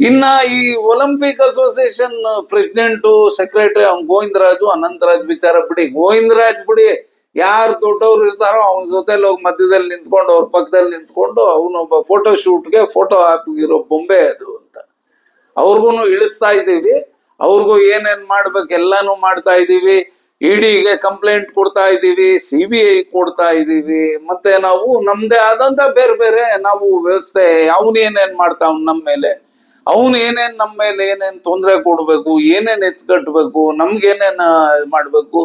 ಇನ್ನ ಈ Olympic association president secretary ಅವ್ನ್ ಗೋವಿಂದರಾಜು, ಅನಂತರಾಜ್ ವಿಚಾರ ಬಿಡಿ. ಗೋವಿಂದರಾಜ್ ಬಿಡಿ, ಯಾರು ದೊಡ್ಡವ್ರು ಇರ್ತಾರೋ ಅವನ ಜೊತೆಲಿ ಹೋಗಿ ಮಧ್ಯದಲ್ಲಿ ನಿಂತ್ಕೊಂಡು, ಅವ್ರ ಪಕ್ಕದಲ್ಲಿ ನಿಂತ್ಕೊಂಡು ಅವನೊಬ್ಬ ಫೋಟೋ ಶೂಟ್ಗೆ ಫೋಟೋ ಹಾಕಿರೋ ಬೊಂಬೆ ಅದು ಅಂತ. ಅವ್ರಿಗೂ ಇಳಿಸ್ತಾ ಇದ್ದೀವಿ. ಅವ್ರಿಗೂ ಏನೇನ್ ಮಾಡ್ಬೇಕು ಎಲ್ಲಾನು ಮಾಡ್ತಾ ಇದ್ದೀವಿ. ಇಡಿಗೆ ಕಂಪ್ಲೇಂಟ್ ಕೊಡ್ತಾ ಇದ್ದೀವಿ ಸಿ ಬಿ ಐ ಕೊಡ್ತಾ ಇದ್ದೀವಿ. ಮತ್ತೆ ನಾವು ನಮ್ದೇ ಆದಂತ ಬೇರೆ ಬೇರೆ ನಾವು ವ್ಯವಸ್ಥೆ, ಅವನು ಏನೇನ್ ಮಾಡ್ತಾವ್ ನಮ್ಮ ಮೇಲೆ? ಅವನು ಏನೇನ್ ನಮ್ಮ ಮೇಲೆ ಏನೇನ್ ತೊಂದರೆ ಕೊಡ್ಬೇಕು, ಏನೇನ್ ಎತ್ಕಟ್ಬೇಕು, ನಮ್ಗೇನೇನ್ ಮಾಡ್ಬೇಕು,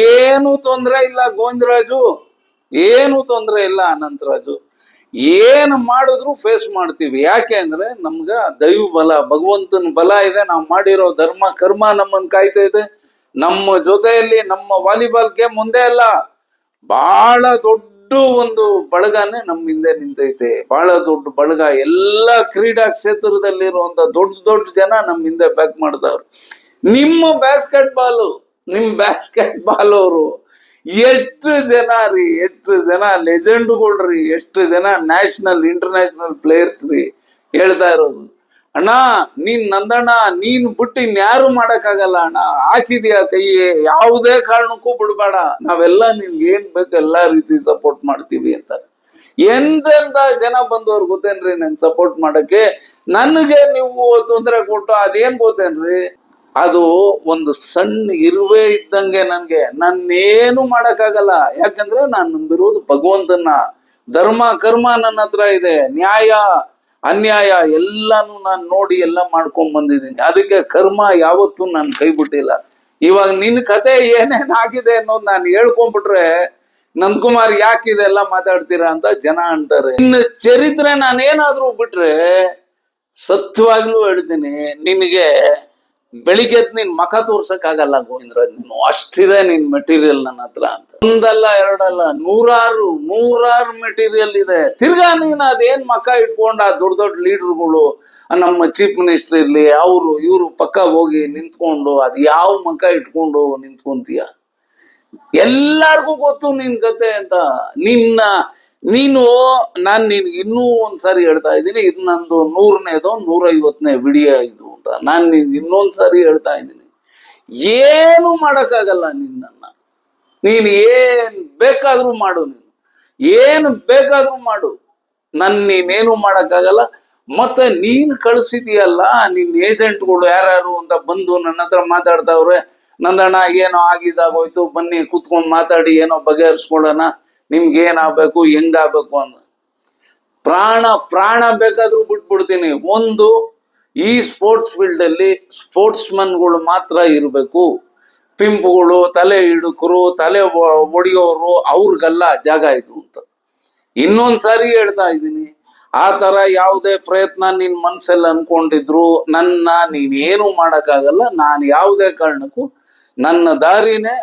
ಏನು ತೊಂದರೆ ಇಲ್ಲ ಗೋವಿಂದರಾಜು. ಏನು ತೊಂದರೆ ಇಲ್ಲ ಅನಂತರಾಜು. ಏನು ಮಾಡಿದ್ರು ಫೇಸ್ ಮಾಡ್ತೀವಿ. ಯಾಕೆ ಅಂದ್ರೆ ನಮ್ಗ ದೈವ ಬಲ, ಭಗವಂತನ ಬಲ ಇದೆ. ನಾವು ಮಾಡಿರೋ ಧರ್ಮ, ಕರ್ಮ ನಮ್ಮನ್ನ ಕಾಯ್ತಾ ಇದೆ. ನಮ್ಮ ಜೊತೆಯಲ್ಲಿ ನಮ್ಮ ವಾಲಿಬಾಲ್ ಗೇಮ್ ಮುಂದೆ ಅಲ್ಲ. ಬಹಳ ದೊಡ್ಡ ಒಂದು ಬಳಗನೇ ನಮ್ಮ ಹಿಂದೆ ನಿಂತೈತೆ. ಬಹಳ ದೊಡ್ಡ ಬಳಗ. ಎಲ್ಲ ಕ್ರೀಡಾ ಕ್ಷೇತ್ರದಲ್ಲಿರುವಂತ ದೊಡ್ಡ ದೊಡ್ಡ ಜನ ನಮ್ಮ ಹಿಂದೆ ಬ್ಯಾಕ್ ಮಾಡಿದವ್ರು. ನಿಮ್ಮ ಬ್ಯಾಸ್ಕೆಟ್ ಬಾಲ್ ನಿಮ್ ಬ್ಯಾಸ್ಕೆಟ್ ಬಾಲ್ ಅವರು ಎಷ್ಟು ಜನ ರೀ? ಎಷ್ಟು ಜನ ಲೆಜೆಂಡ್ಗಳ್ರಿ ಎಷ್ಟು ಜನ ನ್ಯಾಷನಲ್ ಇಂಟರ್ನ್ಯಾಷನಲ್ ಪ್ಲೇಯರ್ಸ್ ರೀ? ಹೇಳ್ತಾ ಇರೋದು. ಅಣ್ಣ, ನೀನ್ ನಂದಣ್ಣ, ನೀನ್ ಬಿಟ್ಟು ಇನ್ಯಾರು ಮಾಡಕ್ಕಾಗಲ್ಲ ಅಣ್ಣ. ಹಾಕಿದ್ಯಾ ಕೈ ಯಾವುದೇ ಕಾರಣಕ್ಕೂ ಬಿಡ್ಬೇಡ. ನಾವೆಲ್ಲ ನಿನ್ಗೆ ಏನ್ ಬೇಕು ಎಲ್ಲಾ ರೀತಿ ಸಪೋರ್ಟ್ ಮಾಡ್ತೀವಿ ಅಂತ ಎಂತೆಂತ ಜನ ಬಂದವ್ರು ಗೊತ್ತೇನ್ರಿ ನನ್ ಸಪೋರ್ಟ್ ಮಾಡಕ್ಕೆ? ನನಗೆ ನೀವು ತೊಂದರೆ ಕೊಟ್ಟು ಅದೇನ್ ಗೊತ್ತೇನ್ರಿ? ಅದು ಒಂದು ಸಣ್ಣ ಇರುವೆ ಇದ್ದಂಗೆ ನನ್ಗೆ. ನನ್ನೇನು ಮಾಡಕ್ಕಾಗಲ್ಲ. ಯಾಕಂದ್ರೆ ನಾನು ನಂಬಿರೋದು ಭಗವಂತನ. ಧರ್ಮ, ಕರ್ಮ ನನ್ನ ಹತ್ರ ಇದೆ. ನ್ಯಾಯ. ಅನ್ಯಾಯ ಎಲ್ಲಾನು ನಾನು ನೋಡಿ ಎಲ್ಲ ಮಾಡ್ಕೊಂಡ್ ಬಂದಿದ್ದೀನಿ. ಅದಕ್ಕೆ ಕರ್ಮ ಯಾವತ್ತೂ ನಾನು ಕೈ ಬಿಟ್ಟಿಲ್ಲ ಇವಾಗ ನಿನ್ ಕತೆ ಏನೇನ್ ಆಗಿದೆ ಅನ್ನೋದು ನಾನು ಹೇಳ್ಕೊಂಡ್ಬಿಟ್ರೆ ನಂದಕುಮಾರ್ ಯಾಕೆ ಇದೆಲ್ಲ ಮಾತಾಡ್ತೀರಾ ಅಂತ ಜನ ಅಂತಾರೆ. ಇನ್ನು ಚರಿತ್ರೆ ನಾನೇನಾದ್ರೂ ಬಿಟ್ರೆ ಸತ್ಯವಾಗ್ಲೂ ಹೇಳ್ತೀನಿ, ನಿನಗೆ ಬೆಳಿಗ್ಗೆ ನಿನ್ ಮಖ ತೋರ್ಸಕ್ ಆಗಲ್ಲ ಗೋವಿಂದರಾಜ್ ನೀನು ಅಷ್ಟಿದೆ ನಿನ್ ಮೆಟೀರಿಯಲ್ ನನ್ನ ಹತ್ರ ಅಂತ. ಒಂದಲ್ಲ, ಎರಡಲ್ಲ, ನೂರಾರು ನೂರಾರು ಮೆಟೀರಿಯಲ್ ಇದೆ. ತಿರ್ಗಾ ನೀನ್ ಅದೇನ್ ಮಖ ಇಟ್ಕೊಂಡ ದೊಡ್ಡ ದೊಡ್ಡ ಲೀಡರ್ಗಳು ನಮ್ಮ ಚೀಫ್ ಮಿನಿಸ್ಟರ್ ಇರ್ಲಿ, ಅವರು, ಇವರು ಪಕ್ಕ ಹೋಗಿ ನಿಂತ್ಕೊಂಡು ಅದ್ ಯಾವ ಮಖ ಇಟ್ಕೊಂಡು ನಿಂತ್ಕೊಂತೀಯ? ಎಲ್ಲಾರ್ಗೂ ಗೊತ್ತು ನಿನ್ ಕತೆ ಅಂತ. ನಿನ್ನ, ನೀನು, ನಾನ್ ನಿನ್ಗೆ ಇನ್ನೂ ಒಂದ್ಸಾರಿ ಹೇಳ್ತಾ ಇದ್ದೀನಿ, ಇದು ನಂದು ನೂರನೇದೋ ನೂರೈವತ್ತನೇ ವಿಡಿಯೋ ಇದು. ಅಂತ ನಾನು ಇನ್ನೊಂದು ಸಾರಿ ಹೇಳ್ತಾ ಇದ್ದೀನಿ. ಏನು ಮಾಡೋಕ್ಕಾಗಲ್ಲ ನಿನ್ನನ್ನ. ನೀನು ಏನ್ ಬೇಕಾದರೂ ಮಾಡು ನೀನು. ಏನು ಬೇಕಾದರೂ ಮಾಡು. ನನ್ನ ನೀನೇನು ಮಾಡೋಕ್ಕಾಗಲ್ಲ. ಮತ್ತೆ ನೀನು ಕಳ್ಸಿದೀಯಲ್ಲ ನಿನ್ನ ಏಜೆಂಟ್ಗಳು ಯಾರ್ಯಾರು ಅಂತ ಬಂದು ನನ್ನ ಹತ್ರ ಮಾತಾಡ್ತಾವ್ರೆ ನಂದಣ್ಣ ಏನೋ ಆಗಿದಾಗೋಯ್ತು ಬನ್ನಿ ಕೂತ್ಕೊಂಡು ಮಾತಾಡಿ, ಏನೋ ಬಗೆಹರಿಸ್ಕೊಳ್ಳೋಣ. ನಿಮ್ಗೆ ಏನಾಗಬೇಕು ಹೆಂಗಾಗಬೇಕು ಅಂತ. ಪ್ರಾಣ ಪ್ರಾಣ ಬೇಕಾದ್ರೂ ಬಿಟ್ಬಿಡ್ತೀನಿ. ಒಂದು ಈ ಸ್ಪೋರ್ಟ್ಸ್ ಫೀಲ್ಡ್ ಅಲ್ಲಿ ಸ್ಪೋರ್ಟ್ಸ್ ಮನ್ಗಳು ಮಾತ್ರ ಇರಬೇಕು. ಪಿಂಪುಗಳು, ತಲೆ ಹಿಡುಕರು, ತಲೆ ಒಡೆಯೋರು ಅವ್ರಿಗೆಲ್ಲ ಜಾಗ ಇದು ಅಂತ. ಇನ್ನೊಂದು ಸಾರಿ ಹೇಳ್ತಾ ಇದ್ದೀನಿ. ಆ ತರ ಯಾವುದೇ ಪ್ರಯತ್ನ ನಿನ್ ಮನ್ಸಲ್ಲಿ ಅನ್ಕೊಂಡಿದ್ರು, ನನ್ನ ನೀನ್ ಏನು ಮಾಡಕ್ಕಾಗಲ್ಲ, ನಾನು ಯಾವುದೇ ಕಾರಣಕ್ಕೂ ನನ್ನ ದಾರಿನೇ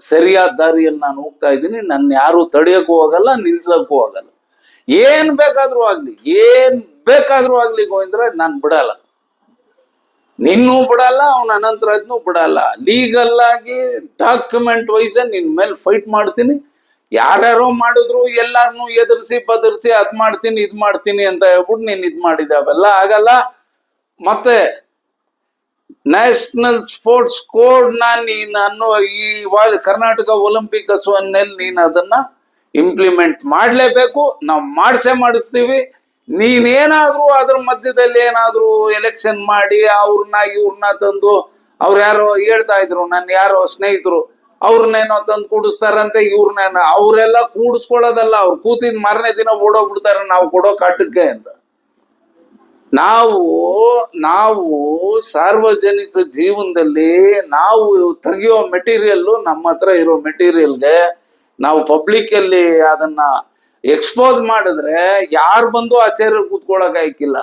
ಸರಿಯಾದ ದಾರಿಯಲ್ಲಿ ನಾನು ಹೋಗ್ತಾ ಇದ್ದೀನಿ. ನನ್ನ ಯಾರು ತಡೆಯಕ್ಕೂ ಹೋಗಲ್ಲ ನಿಲ್ಸಕ್ಕೂ ಹೋಗಲ್ಲ ಏನ್ ಬೇಕಾದ್ರೂ ಆಗ್ಲಿ, ಏನ್ ಬೇಕಾದ್ರೂ ಆಗ್ಲಿ ಗೋವಿಂದ್ರ ನಾನು ಬಿಡಲ್ಲ. ನಿನ್ನೂ ಬಿಡಲ್ಲ, ಅವನ ಅನಂತರಾಜ್ನೂ ಬಿಡಲ್ಲ. ಲೀಗಲ್ ಆಗಿ ಡಾಕ್ಯುಮೆಂಟ್ ವೈಸ್ ನಿನ್ ಮೇಲೆ ಫೈಟ್ ಮಾಡ್ತೀನಿ. ಯಾರ್ಯಾರೋ ಮಾಡಿದ್ರು ಎಲ್ಲಾರನ್ನೂ ಎದುರಿಸಿ ಬದರ್ಸಿ ಅದ್ ಮಾಡ್ತೀನಿ, ಇದ್ ಮಾಡ್ತೀನಿ ಅಂತ ಹೇಳ್ಬಿಟ್ಟು ನೀನ್ ಇದ್ ಮಾಡಿದ. ಅವೆಲ್ಲ ಆಗಲ್ಲ. ಮತ್ತೆ ನ್ಯಾಷನಲ್ ಸ್ಪೋರ್ಟ್ಸ್ ಕೋಡ್ನ ನೀನ್ ಅನ್ನುವ ಈ ಕರ್ನಾಟಕ ಒಲಿಂಪಿಕ್ ಅಸೋನ್ನಲ್ಲಿ ನೀನ್ ಅದನ್ನ ಇಂಪ್ಲಿಮೆಂಟ್ ಮಾಡ್ಲೇಬೇಕು. ನಾವು ಮಾಡಿಸೇ ಮಾಡಿಸ್ತೀವಿ. ನೀನೇನಾದ್ರೂ ಅದ್ರ ಮಧ್ಯದಲ್ಲಿ ಏನಾದ್ರೂ ಎಲೆಕ್ಷನ್ ಮಾಡಿ ಅವ್ರನ್ನ ಇವ್ರನ್ನ ತಂದು ಅವ್ರು ಯಾರೋ ಹೇಳ್ತಾ ಇದ್ರು ನನ್ನ ಯಾರೋ ಸ್ನೇಹಿತರು, ಅವ್ರನ್ನೇನೋ ತಂದು ಕೂಡಿಸ್ತಾರಂತೆ ಇವ್ರನ್ನ ಅವರೆಲ್ಲ ಕೂಡಿಸ್ಕೊಳ್ಳೋದಲ್ಲ, ಅವ್ರು ಕೂತಿದ್ ಮಾರನೇ ದಿನ ಓಡೋಗ್ಬಿಡ್ತಾರೆ, ನಾವು ಕೊಡೋ ಕಾಟಕ್ಕೆ ಅಂತ. ನಾವು ನಾವು ಸಾರ್ವಜನಿಕ ಜೀವನದಲ್ಲಿ ನಾವು ತೆಗಿಯೋ ಮೆಟೀರಿಯಲ್ ನಮ್ಮ ಹತ್ರ ಇರೋ ಮೆಟೀರಿಯಲ್ಗೆ ನಾವು ಪಬ್ಲಿಕ್ ಅಲ್ಲಿ ಅದನ್ನ ಎಕ್ಸ್ಪೋಸ್ ಮಾಡಿದ್ರೆ ಯಾರು ಬಂದು ಆ ಚೇರ್ ಕೂತ್ಕೊಳಕ್ ಆಯ್ಕಿಲ್ಲ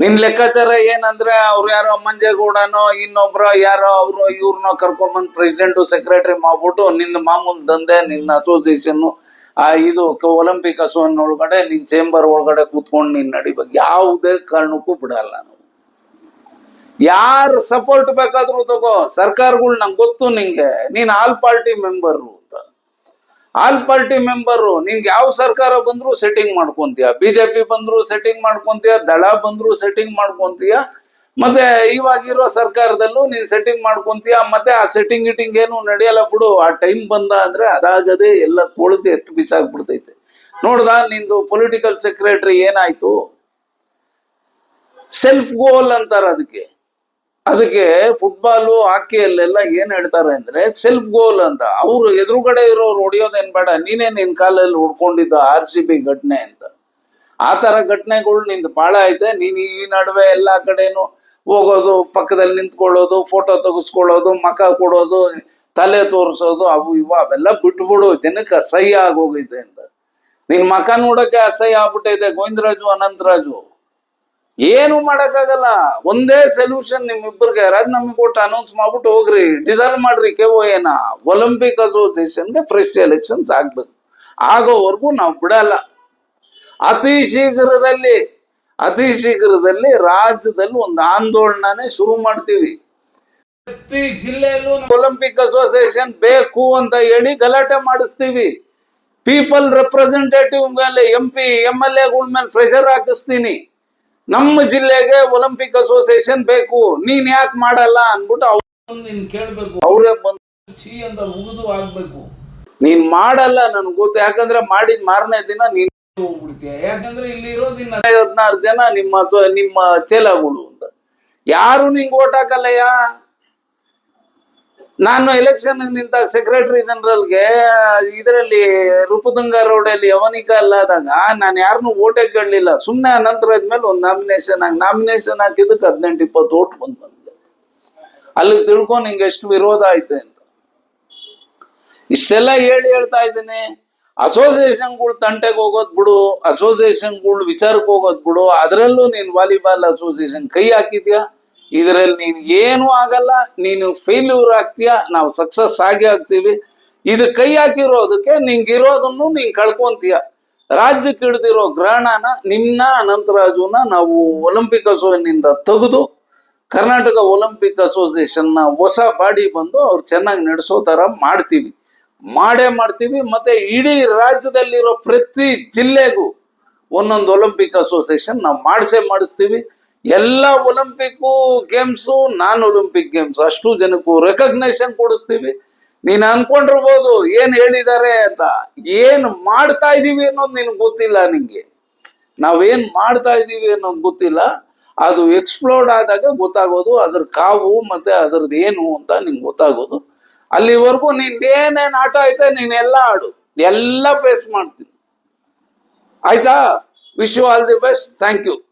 ನಿನ್ ಲೆಕ್ಕಾಚಾರ ಏನಂದ್ರೆ ಅವ್ರು ಯಾರೋ ಮಂಜೇಗೌಡನೋ ಇನ್ನೊಬ್ರ ಯಾರೋ ಅವ್ರು ಇವ್ರನ್ನೋ ಕರ್ಕೊಂಬಂದ್ ಪ್ರೆಸಿಡೆಂಟ್ ಸೆಕ್ರೆಟರಿ ಮಾಡ್ಬಿಟ್ಟು ನಿನ್ನ ಮಾಮೂಲು ದಂಧೆ ನಿನ್ನ ಅಸೋಸಿಯೇಷನ್ ಆ ಇದು ಒಲಿಂಪಿಕ್ ಅಸೋನ್ ಒಳಗಡೆ, ನಿನ್ ಚೇಂಬರ್ ಒಳಗಡೆ ಕೂತ್ಕೊಂಡು ನೀನ್ ನಡಿಬೇಕು ಯಾವುದೇ ಕಾರಣಕ್ಕೂ ಬಿಡಲ್ಲ ನಾವು. ಯಾರು ಸಪೋರ್ಟ್ ಬೇಕಾದ್ರೂ ತಗೋ, ಸರ್ಕಾರಗಳು ನಂಗೆ ಗೊತ್ತು ನಿಂಗೆ. ನೀನ್ all party member all party member ನಿನ್ಗೆ ಯಾವ ಸರ್ಕಾರ ಬಂದ್ರು ಸೆಟ್ಟಿಂಗ್ ಮಾಡ್ಕೊಂತೀಯ? ಬಿಜೆಪಿ ಬಂದ್ರು ಸೆಟ್ಟಿಂಗ್ ಮಾಡ್ಕೊಂತೀಯ? ದಳ ಬಂದ್ರು ಸೆಟ್ಟಿಂಗ್ ಮಾಡ್ಕೊಂತೀಯ? ಮತ್ತೆ ಇವಾಗಿರೋ ಸರ್ಕಾರದಲ್ಲೂ ನೀನ್ ಸೆಟ್ಟಿಂಗ್ ಮಾಡ್ಕೊಂತೀಯ? ಮತ್ತೆ ಆ ಸೆಟ್ಟಿಂಗ್ ಗಿಟ್ಟಿಂಗ್ ಏನು ನಡೆಯಲ್ಲ ಬಿಡು. ಆ ಟೈಮ್ ಬಂದ ಅಂದ್ರೆ ಅದಾಗದೆ ಎಲ್ಲ ಕೊಳತು ಎತ್ತು ಬಿಸಾಕ್ಬಿಡ್ತೈತೆ. ನೋಡ್ದ, ನಿಂದು ಪೊಲಿಟಿಕಲ್ ಸೆಕ್ರೆಟರಿ ಏನಾಯ್ತು? ಸೆಲ್ಫ್ ಗೋಲ್ ಅಂತಾರ ಅದಕ್ಕೆ. ಅದಕ್ಕೆ ಫುಟ್ಬಾಲು ಹಾಕಿಯಲ್ಲೆಲ್ಲ ಏನ್ ಹೇಳ್ತಾರೆ ಅಂದ್ರೆ ಸೆಲ್ಫ್ ಗೋಲ್ ಅಂತ. ಅವ್ರು ಎದುರುಗಡೆ ಇರೋರು ಹೊಡಿಯೋದೇನ್ ಬೇಡ, ನೀನೇ ನಿನ್ ಕಾಲಲ್ಲಿ ಹುಡ್ಕೊಂಡಿದ್ದ ಆರ್ ಸಿ ಬಿ ಘಟನೆ ಅಂತ. ಆ ತರ ಘಟನೆಗಳು ನಿಂದು ಬಾಳ ಐತೆ. ನೀನ್ ಈ ನಡುವೆ ಎಲ್ಲಾ ಕಡೆನು ಹೋಗೋದು, ಪಕ್ಕದಲ್ಲಿ ನಿಂತ್ಕೊಳ್ಳೋದು ಫೋಟೋ ತೆಗೆಸ್ಕೊಳ್ಳೋದು, ಮಕ ಕೊಡೋದು, ತಲೆ ತೋರಿಸೋದು, ಅವು ಇವು, ಅವೆಲ್ಲ ಬಿಟ್ಬಿಡು ಜನಕ್ಕೆ ಅಸಹ್ಯ ಆಗೋಗೈತೆ ಅಂತ. ನಿನ್ ಮಕ ನೋಡಕ್ಕೆ ಅಸಹ್ಯ ಆಗ್ಬಿಟ್ಟೈತೆ ಗೋವಿಂದರಾಜು, ಅನಂತರಾಜು. ಏನು ಮಾಡಕ್ಕಾಗಲ್ಲ. ಒಂದೇ ಸೊಲ್ಯೂಷನ್ ನಿಮ್ಮಿಬ್ಬರಿಗೆ. ರಾಜೀನಾಮೆ ಕೊಟ್ಟು ಅನೌನ್ಸ್ ಮಾಡ್ಬಿಟ್ಟು ಹೋಗ್ರಿ. ಡಿಸಲ್ವ್ ಮಾಡ್ರಿ ಕೆ ಓ ಏನ ಒಲಿಂಪಿಕ್ ಅಸೋಸಿಯೇಷನ್ಗೆ ಫ್ರೆಶ್ ಎಲೆಕ್ಷನ್ಸ್ ಆಗ್ಬೇಕು. ಆಗೋವರೆಗೂ ನಾವು ಬಿಡಲ್ಲ. ಅತಿ ಶೀಘ್ರದಲ್ಲಿ ಅತಿ ಶೀಘ್ರದಲ್ಲಿ ರಾಜ್ಯದಲ್ಲಿ ಒಂದು ಆಂದೋಲನನೇ ಶುರು ಮಾಡ್ತೀವಿ. ಪ್ರತಿ ಜಿಲ್ಲೆಯಲ್ಲೂ ಒಲಿಂಪಿಕ್ ಅಸೋಸಿಯೇಷನ್ ಬೇಕು ಅಂತ ಹೇಳಿ ಗಲಾಟೆ ಮಾಡಿಸ್ತೀವಿ. ಪೀಪಲ್ ರೆಪ್ರೆಸೆಂಟೇಟಿವ್ ಮೇಲೆ ಎಂ ಪಿ ಎಂ ಎಲ್ ಎಗಳ ಮೇಲೆ ಪ್ರೆಷರ್ ಹಾಕಿಸ್ತೀನಿ. ನಮ್ಮ ಜಿಲ್ಲೆಗೆ ಒಲಿಂಪಿಕ್ ಅಸೋಸಿಯೇಷನ್ ಬೇಕು. ನೀನ್ ಯಾಕೆ ಮಾಡಲ್ಲ ಅನ್ಬಿಟ್ಟು ಅವ್ರು ನೀನ್ ಕೇಳ್ಬೇಕು. ಅವರೇ ಬಂದು ಅಂತ ಆಗ್ಬೇಕು. ನೀನ್ ಮಾಡಲ್ಲ ನನ್ಗೆ ಗೊತ್ತು. ಯಾಕಂದ್ರೆ ಮಾಡಿದ ಮಾರನೇ ದಿನ ನೀನ್ ಹೋಗ್ಬಿಡ್ತೀಯ. ಯಾಕಂದ್ರೆ ಇಲ್ಲಿ ಇರೋದಿನ ಹದಿನಾರು ಜನ ನಿಮ್ಮ ನಿಮ್ಮ ಚೇಲಗಳು ಅಂತ. ಯಾರು ನಿಂಗೆ ಓಟ್ ಹಾಕಲ್ಲಯ್ಯ? ನಾನು ಎಲೆಕ್ಷನ್ ನಿಂತಾಗ ಸೆಕ್ರೆಟರಿ ಜನರಲ್ಗೆ ಇದರಲ್ಲಿ ರೂಪದಂಗ ರೋಡಲ್ಲಿ ಯವನಿಕ ಅಲ್ಲಾದಾಗ ನಾನು ಯಾರನ್ನೂ ಓಟೇ ಕೇಳಲಿಲ್ಲ ಸುಮ್ಮನೆ ನಂತರ ಆದ್ಮೇಲೆ ಒಂದು ನಾಮಿನೇಷನ್ ಆಗಿ ನಾಮಿನೇಷನ್ ಹಾಕಿದಕ್ಕೆ ಹದಿನೆಂಟು ಇಪ್ಪತ್ತು ಓಟ್ ಬಂತು ನನಗೆ. ಅಲ್ಲಿಗೆ ತಿಳ್ಕೊಂಡು ಹಿಂಗೆ ಎಷ್ಟು ವಿರೋಧ ಆಯ್ತು ಅಂತ. ಇಷ್ಟೆಲ್ಲ ಹೇಳಿ ಹೇಳ್ತಾ ಇದ್ದೀನಿ. ಅಸೋಸಿಯೇಷನ್ಗಳು ತಂಟೆಗೆ ಹೋಗೋದ್ ಬಿಡು ಅಸೋಸಿಯೇಷನ್ಗಳು ವಿಚಾರಕ್ಕೆ ಹೋಗೋದ್ ಬಿಡು, ಅದರಲ್ಲೂ ನೀನು ವಾಲಿಬಾಲ್ ಅಸೋಸಿಯೇಷನ್ ಕೈ ಹಾಕಿದ್ಯಾ? ಇದರಲ್ಲಿ ನೀನು ಏನೂ ಆಗಲ್ಲ, ನೀನು ಫೇಲ್ಯೂರ್ ಆಗ್ತೀಯ, ನಾವು ಸಕ್ಸಸ್ ಆಗಿ ಆಗ್ತೀವಿ. ಇದು ಕೈ ಹಾಕಿರೋದಕ್ಕೆ ನಿಂಗಿರೋದನ್ನು ನೀನು ಕಳ್ಕೊಂತೀಯ. ರಾಜ್ಯಕ್ಕೆ ಹಿಡ್ದಿರೋ ಗ್ರಹಣನ ನಿನ್ನ ಅನಂತರಾಜುನ ನಾವು ಒಲಿಂಪಿಕ್ ಅಸೋಸಿಯನ್ನಿಂದ ತೆಗೆದು, ಕರ್ನಾಟಕ ಒಲಿಂಪಿಕ್ ಅಸೋಸಿಯೇಷನ್ನ ಹೊಸ ಬಾಡಿ ಬಂದು ಅವ್ರು ಚೆನ್ನಾಗಿ ನಡೆಸೋ ಥರ ಮಾಡ್ತೀವಿ. ಮಾಡೇ ಮಾಡ್ತೀವಿ, ಮತ್ತೆ ಇಡೀ ರಾಜ್ಯದಲ್ಲಿರೋ ಪ್ರತಿ ಜಿಲ್ಲೆಗೂ ಒಂದೊಂದು ಒಲಿಂಪಿಕ್ ಅಸೋಸಿಯೇಷನ್ ನಾವು ಮಾಡಿಸೇ ಮಾಡಿಸ್ತೀವಿ. ಎಲ್ಲ Olympic games, non Olympic games, ಅಷ್ಟು ಜನಕ್ಕೂ ರೆಕಗ್ನೇಷನ್ ಕೊಡಿಸ್ತೀವಿ. ನೀನು ಅನ್ಕೊಂಡಿರ್ಬೋದು, ಏನ್ ಹೇಳಿದ್ದಾರೆ ಅಂತ. ಏನ್ ಮಾಡ್ತಾ ಇದೀವಿ ಅನ್ನೋದು ನಿನ್ಗೆ ಗೊತ್ತಿಲ್ಲ ನಿಂಗೆ. ನಾವೇನ್ ಮಾಡ್ತಾ ಇದೀವಿ ಅನ್ನೋದು ಗೊತ್ತಿಲ್ಲ. ಅದು ಎಕ್ಸ್ಪ್ಲೋರ್ಡ್ ಆದಾಗ ಗೊತ್ತಾಗೋದು, ಅದ್ರ ಕಾವು ಮತ್ತೆ ಅದ್ರದ್ದು ಏನು ಅಂತ ನಿಂಗೆ ಗೊತ್ತಾಗೋದು. ಅಲ್ಲಿವರೆಗೂ ನಿನ್ನೇನೇನು ಆಟ ಐತೆ ನೀನೆಲ್ಲ ಆಡು. ಎಲ್ಲ ಫೇಸ್ ಮಾಡ್ತೀನಿ. ಆಯ್ತಾ? Wish you all the best thank you